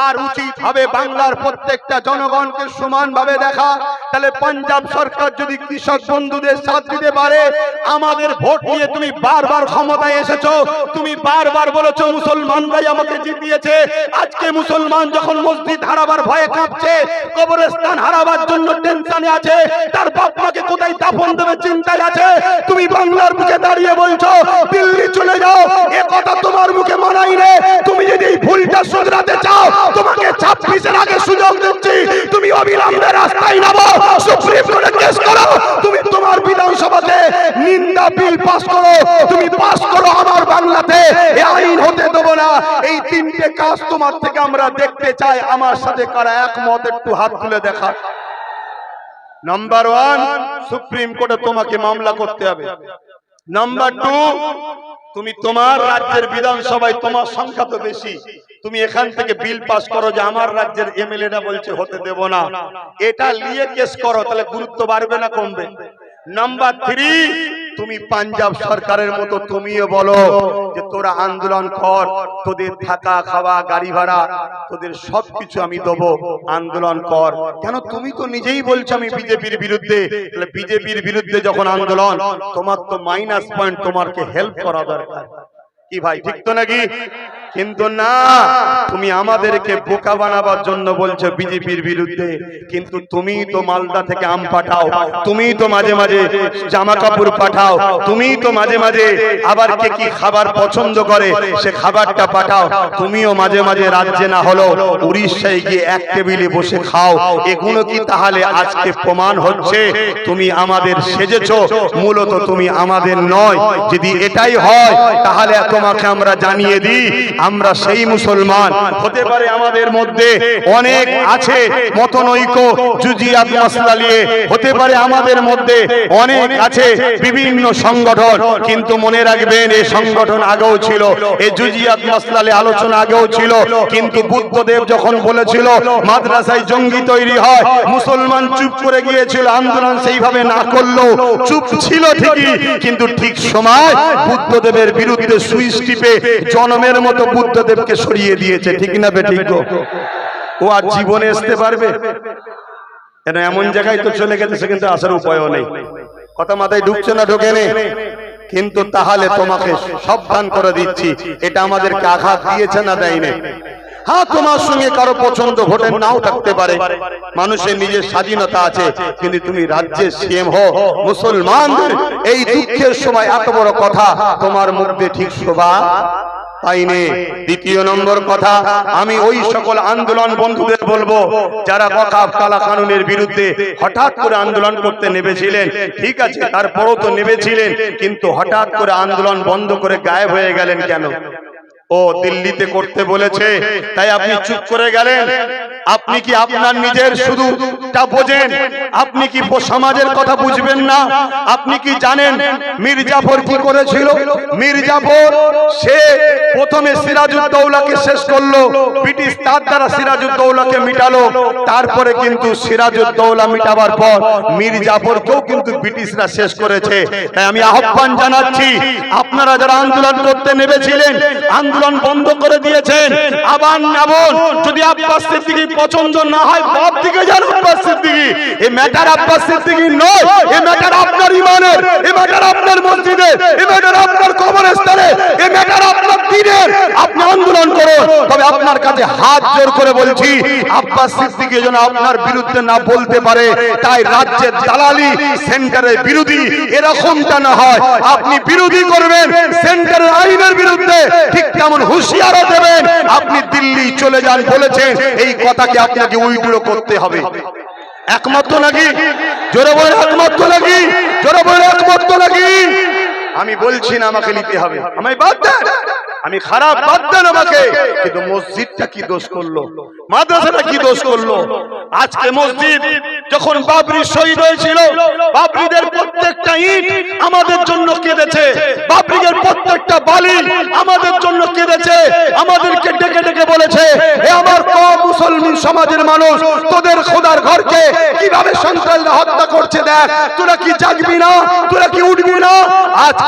তার উচিত হবে বাংলার প্রত্যেকটা জনগণকে সমানভাবে দেখা। তাহলে পাঞ্জাব সরকার যদি কৃষক বন্ধুদের সাথ দিতে পারে, আমাদের ভোট নিয়ে তুমি বারবার ক্ষমতায় এসেছ। তুমি বারবার বলেছ, মুসলমানরাই আমাকে জিতিয়েছে। আজকে মুসলমান যখন মসজিদ হারাবার ভয়ে কাঁপছে, কবরস্থান হারাবার জন্য টেনশনে আছে, তার বাপ মাকে কোথায় দাফন দেবে চিন্তায় আছে? তুমি বাংলার মুখে দাঁড়িয়ে বলছো, দিল্লি চলে যাও, এ কথা তোমার মুখে মানাই রে তুমি যদি ভুলটা শুধরাতে চাও তোমাকে ছাব্বিশের আগে সুযোগ দিচ্ছি। তুমি অবিলম্বে রাস্তায় নামো। সুপ্রিম কোর্টে কেস করো। তুমি তোমার বিধানসভাতে নিন্দা, বিল পাস করো। তুমি পাস করো আমার বাংলাতে। এ আইন হতে দেবো না। এই তিনটে কাজ তোমার থেকে আমরা দেখতে চাই। আমার সাথে কারা একমত? একটু হাত তুলে দেখা। নাম্বার ওয়ান সুপ্রিম কোর্টে তোমাকে মামলা করতে হবে। নাম্বার টু তুমি তোমার রাজ্যের বিধানসভায় তোমার সংখ্যা তো বেশি। তুমি এখান থেকে বিল পাস করো যে আমার রাজ্যের এমএলএরা বলছে হতে দেব না। এটা নিয়ে কেস করো তাহলে গুরুত্ব বাড়বে না কমবে। নাম্বার থ্রি তুমি পাঞ্জাব সরকারের মতো তুমিও বলো যে তোরা আন্দোলন কর, তোদের থাকা খাওয়া, গাড়ি ভাড়া, তোদের সবকিছু আমি দেবো, আন্দোলন কর। কেন তুমি তো নিজেই বলছো আমি বিজেপির বিরুদ্ধে? তাহলে বিজেপির বিরুদ্ধে যখন আন্দোলন, তোমার তো মাইনাস পয়েন্ট তোমারকে হেল্প করা দরকার। কি ভাই, ঠিক তো নাকি? কিন্তু না, তুমি আমাদেরকে বোকা বানাবার জন্য বলছো বিজেপির বিরুদ্ধে। কিন্তু তুমি তো মালদা থেকে আম পাঠাও, তুমি তো মাঝে মাঝে জামা কাপড় পাঠাও, তুমি তো মাঝে মাঝে আবার কে কি খাবার পছন্দ করে, সে খাবারটা পাঠাও। তুমিও মাঝে মাঝে রাজ্যে না হলো উড়িষ্যায় গিয়ে এক টেবিলে বসে খাও। এগুলো কি তাহলে আজকে প্রমাণ হচ্ছে? তুমি আমাদের সেজেছো, মূলত তুমি আমাদের নয়। যদি এটাই হয়, তাহলে তোমাকে আমরা জানিয়ে দিই আমরা সেই মুসলমান। হতে পারে আমাদের মধ্যে অনেক আছে মতনৈক্য, জুজিয়াত মাসলা নিয়ে। হতে পারে আমাদের মধ্যে অনেক আছে বিভিন্ন সংগঠন। কিন্তু মনে রাখবেন এই সংগঠন আগেও ছিল এই জুজিয়াত মাসলালে আলোচনা আগেও ছিল। কিন্তু বুদ্ধদেব যখন বলেছিল, মাদ্রাসায় জঙ্গি তৈরি হয়, মুসলমান চুপ করে গিয়েছিল, আন্দোলন সেইভাবে না করল চুপ ছিল ঠিকই। কিন্তু ঠিক সময় বুদ্ধদেবের বিরুদ্ধে সুইচ টিপে জনমের মতো বুদ্ধদেবকে সরিয়ে দিয়েছে, ঠিক না বে ঠিক? ও আর জীবনে আসতে পারবে? কেন এমন জায়গায় তো চলে গেছে সেখানে আসার উপায়ও নেই। কথা মাথায় ঢুকছে না, ঢোকে নেই কিন্তু তাহলে তোমাকে সাবধান করে দিচ্ছি। এটা আমাদেরকে আঘাত দিয়েছে না দেয়নি? হ্যাঁ তোমার সঙ্গে কারও পছন্দ ভোটের নাও থাকতে পারে। মানুষের নিজের স্বাধীনতা আছে, কিন্তু তুমি রাজ্যের সিএম হো মুসলমানদের, এই দুঃখের সময় এত বড় কথা, তোমার মধ্যে ঠিক শোভা দ্বিতীয় নম্বর কথা, আমি ওই সকল আন্দোলন বন্ধুদের বলব, যারা বকাফ কালা কানুনের বিরুদ্ধে হঠাৎ করে আন্দোলন করতে নেমেছিলেন, ঠিক আছে, তারপরও তো নেমেছিলেন, কিন্তু হঠাৎ করে আন্দোলন বন্ধ করে গায়েব হয়ে গেলেন কেন? ও দিল্লিতে করতে বলেছে, তাই আপনি চুপ করে গেলেন। আপনি কি আপনার নিজের শুধু বোঝেন? আপনি কি সমাজের কথা বুঝবেন না? আপনি কি জানেন মির্জাফর কি করেছিল? মির্জাফর, সে প্রথমে সিরাজউদ্দৌলাকে শেষ করল, ব্রিটিশ তার দ্বারা সিরাজউদ্দৌলাকে মিটালো, তারপরে কিন্তু সিরাজউদ্দৌলা মিটাবার পর মির্জাফরকেও কিন্তু ব্রিটিশরা শেষ করেছে। তাই আমি আহ্বান জানাচ্ছি, আপনারা যারা আন্দোলন করতে নেমেছিলেন, আন্দোলন বন্ধ করে দিয়েছেন। আবার নামুন যদি আব্বাস সিদ্দিকী পছন্দ না হয়, বাপ দিকে যান আব্বাস সিদ্দিকী। এই ম্যাটার আব্বাস সিদ্দিকী নয় এই ম্যাটার আপনার ইমানের এই ম্যাটার আপনার মসজিদের এই ম্যাটার আপনার কবরস্থানে এই ম্যাটার আপনার দিনের। আপনি আন্দোলন করুন। তবে আপনার কাছে হাত জোর করে বলছি, আব্বাস সিদ্দিকী যেন আপনার বিরুদ্ধে না বলতে পারে, তাই রাজ্যের দালালি সেন্টারের বিরোধী, এরকমটা না হয়। আপনি বিরোধী করবেন, সেন্টারের আইনের বিরুদ্ধে। ঠিক তেমন হুঁশিয়ারও দেবেন? আপনি দিল্লি চলে যান বলেছেন, এই কথাকে আপনাকে উইড্রো করতে হবে। একমাত্র নাকি? জোরে বলে একমাত্র নাকি? জোরে বলে একমাত্র নাকি? আমি বলছি না আমাকে নিতে হবে। আমায় বাদ দেন। আমি খারাপ বাদ দেন আমাকে। কিন্তু মসজিদটা কি দোষ করল? মাদ্রাসাটা কি দোষ করল? আজকে মসজিদ যখন বাবরি শহীদ হয়েছিল বাবরিদের প্রত্যেকটা ইট আমাদের জন্য কেঁদেছে। বাবরিদের প্রত্যেকটা বালি আমাদের জন্য কেঁদেছে। আমাদেরকে ডেকে ডেকে বলেছে এ আমার কম মুসলমান সমাজের মানুষ তোদের খোদার ঘরকে কীভাবে সন্তানরা হত্যা করছে দেখ? তোরা কি জাগবি না? তোরা কি উঠবি না?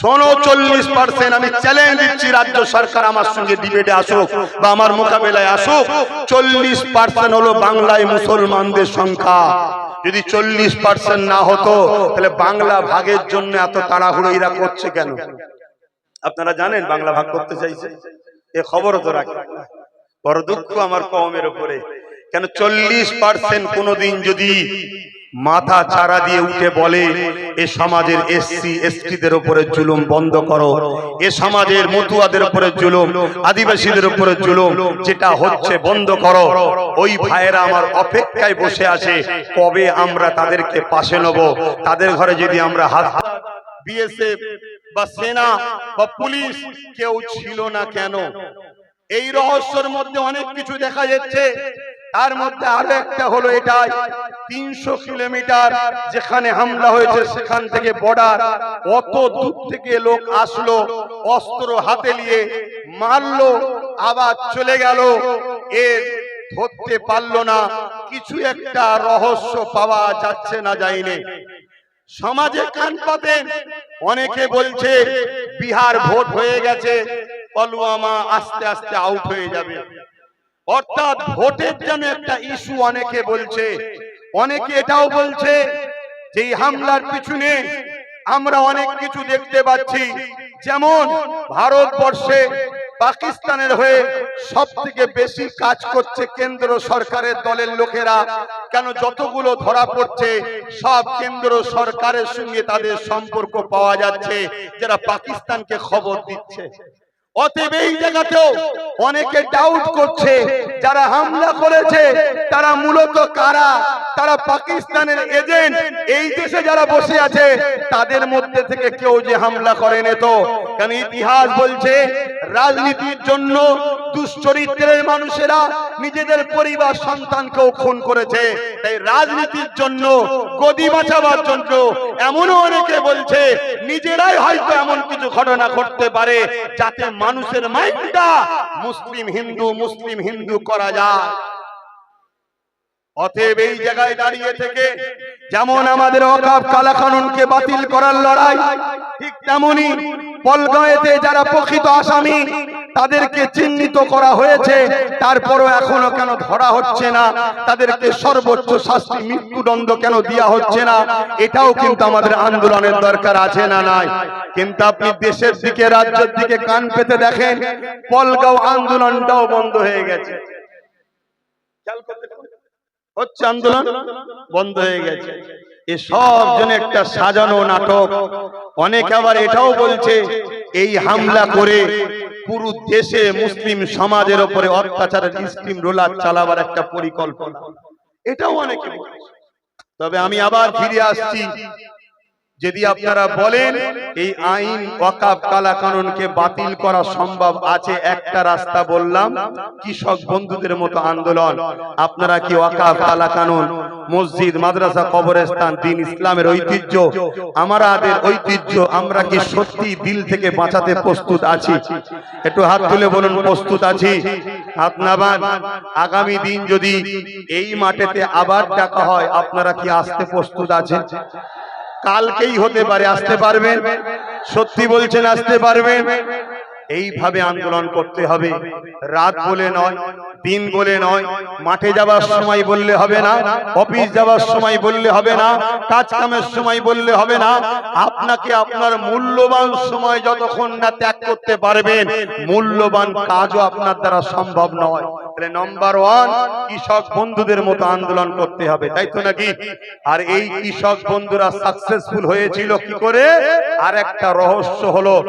শোনো, চল্লিশ পার্সেন্ট আমি চ্যালেঞ্জ দিচ্ছি রাজ্য সরকার আমার সঙ্গে চল্লিশ পার্সেন্ট বাংলায় মুসলমানদের সংখ্যা। যদি চল্লিশ পার্সেন্ট না হতো, তাহলে বাংলা ভাগের জন্য এত তাড়াহুড়ো এরা করছে কেন? আপনারা জানেন বাংলা ভাগ করতে চাইছে। এ খবরও তো রাখে। বড় দুঃখ আমার কমের উপরে। কেন চল্লিশ পার্সেন্ট কোনোদিন যদি মাথা চারা দিয়ে উঠে বলে, এ সমাজের এসসি, এসটিদের উপরে জুলুম বন্ধ করো। এ সমাজের মতুয়াদের উপরে জুলুম, আদিবাসীদের উপরে জুলুম, যেটা হচ্ছে বন্ধ করো। ওই ভাইয়েরা আমার অপেক্ষায় বসে আছে, কবে আমরা তাদেরকে পাশে নেব? তাদের ঘরে যদি আমরা হাত বিএসএফ বা সেনা বা পুলিশ কেউ ছিল না কেন? এই রহস্যের মধ্যে অনেক কিছু দেখা যাচ্ছে। তার মধ্যে আরও একটা হলো এটাই, তিনশো কিলোমিটার যেখানে হামলা হয়েছে সেখান থেকে বর্ডার অত দূর থেকে লোক আসলো, অস্ত্র হাতে নিয়ে মারলো, আবার চলে গেল এর ধরতে পারল না, কিছু একটা রহস্য পাওয়া যাচ্ছে না যায়নি। সমাজে কান পাতেন, অনেকে বলছে বিহার ভোট হয়ে গেছে পলওয়ামা আস্তে আস্তে আউট হয়ে যাবে। অর্থাৎ ভোটের জন্য একটা ইস্যু অনেকে বলছে। অনেকে এটাও বলছে যে হামলার পিছনে আমরা অনেক কিছু দেখতে পাচ্ছি। যেমন ভারতবর্ষে পাকিস্তানের হয়ে সব থেকে বেশি কাজ করছে কেন্দ্র সরকারের দলের লোকেরা। কেন যতগুলো ধরা পড়ছে সব কেন্দ্র সরকারের সঙ্গে তাদের সম্পর্ক পাওয়া যাচ্ছে যারা পাকিস্তানকে খবর দিচ্ছে। অতএব এই জায়গাতেও অনেকে ডাউট করছে, যারা হামলা করেছে, তারা মূলত কারা? তারা পাকিস্তানের এজেন্ট এই দেশে যারা বসে আছে, তাদের মধ্যে থেকে কেউ যে হামলা করেন তো? কারণ ইতিহাস বলছে, রাজনীতির জন্য দুশ্চরিত্রের মানুষেরা নিজেদের পরিবার সন্তানকেও খুন করেছে। তাই রাজনীতির জন্য, গদি বাঁচাবার জন্য এমনও অনেকে বলছে, নিজেরাই হয়তো এমন কিছু ঘটনা ঘটতে পারে যাতে মানুষের মাইন্ডটা মুসলিম হিন্দু মুসলিম হিন্দু করা যায়। অতএব এই জায়গায় দাঁড়িয়ে থেকে যেমন আমাদের অকাপ কালা কানুনকে বাতিল করার লড়াই, ঠিক তেমনি পলগাঁয়েতে যারা প্রকৃত আসামি তাদেরকে চিহ্নিত করা হয়েছে তারপরও এখনও কেন ধরা হচ্ছে না তাদেরকে সর্বোচ্চ শাস্তি মৃত্যুদণ্ড কেন দেওয়া হচ্ছে না? এটাও কিন্তু আমাদের আন্দোলনের দরকার আছে না নাই? কিন্তু আপনি দেশের দিকে রাজ্যের দিকে কান পেতে দেখেন পলগাঁও আন্দোলনটাও বন্ধ হয়ে গেছে। হচ্ছে আন্দোলন বন্ধ হয়ে গেছে। এ সব জন্য একটা সাজানো নাটক। অনেক আবার এটাও বলছে এই হামলা করে পুরো দেশে মুসলিম সমাজের ওপরে অত্যাচারের স্কিম রোলার চালাবার একটা পরিকল্পনা। এটাও অনেকে তবে আমি আবার ফিরে আসছি যদি আপনারা বলেন, এই আইন ওয়াকাব কালা কানুনকে বাতিল করা সম্ভব আছে, একটা রাস্তা বললাম, কৃষক বন্ধুদের মতো আন্দোলন। আপনারা কি ওয়াকাব কালা কানুন মসজিদ, মাদ্রাসা, কবরস্থান, দিন ইসলামের ঐতিহ্য? আমাদের ঐতিহ্য, আমরা কি সত্যি দিল থেকে বাঁচাতে প্রস্তুত আছি? একটু হাত তুলে বলুন, প্রস্তুত আছি? হাত আগামী দিন যদি এই মাঠেতে আবার ডাকা হয়, আপনারা কি আসতে প্রস্তুত আছেন? কালকেই হতে পারে আসতে পারবেন। সত্যি বলছেন আসতে পারবেন। এইভাবে আন্দোলন করতে হবে। রাত বলে নয় দিন বলে নয় মাঠে যাবার সময় বললে হবে না অফিস যাবার সময় বললে হবে না কাজ কামের সময় বললে হবে না আপনাকে আপনার মূল্যবান সময় যতক্ষণ না ত্যাগ করতে পারবেন মূল্যবান কাজও আপনার দ্বারা সম্ভব নয়। তাহলে নম্বর ওয়ান কৃষক বন্ধুদের মতো আন্দোলন করতে হবে তাই তো নাকি? আর এই কৃষক বন্ধুরা সাকসেসফুল হয়েছিল কি করে? আর একটা রহস্য হলো